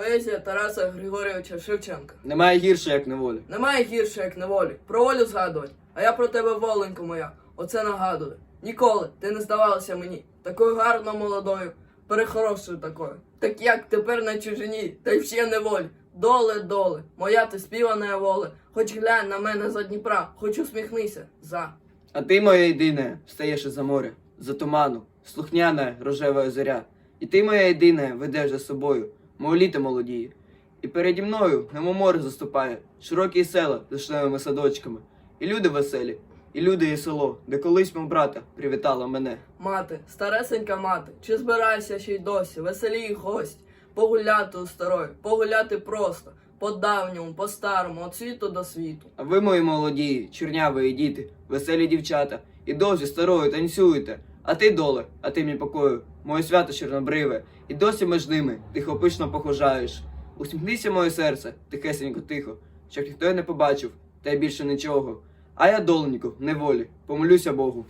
Поезія Тараса Григорійовича Шевченка. Немає гірше, як неволі. Немає гірше, як неволі. Про волю згадувати. А я про тебе, воленько моя, оце нагадую. Ніколи ти не здавалася мені такою гарно молодою, перехорошою такою. Так як тепер на чужині, та й ще неволі. Доле, доле, моя ти співана воле. Хоч глянь на мене за Дніпра, хоч усміхнися за. А ти, моя єдине, стаєш із-за моря, за туману, слухняна рожева зоря. І ти, моя єдине, ведеш за собою, мов літо молодіє. І переді мною, немов море заступає, широкі села з шлевими садочками, і люди веселі, і люди і село, де колись мов брата привітала мене. Мати, старесенька мати, чи збираєшся ще й досі, веселі гость, погуляти у старої, погуляти просто, по давньому, по старому, від світу до світу. А ви, мої молоді, чорняві діти, веселі дівчата, і досі старою танцюєте. А ти доле, а ти мій покою, моє свято чорнобриве, і досі між ними ти пишно похожаєш. Усміхнися, моє серце, тихесенько тихо, щоб ніхто й не побачив, та й більше нічого. А я, доленько, неволі, помолюся Богу.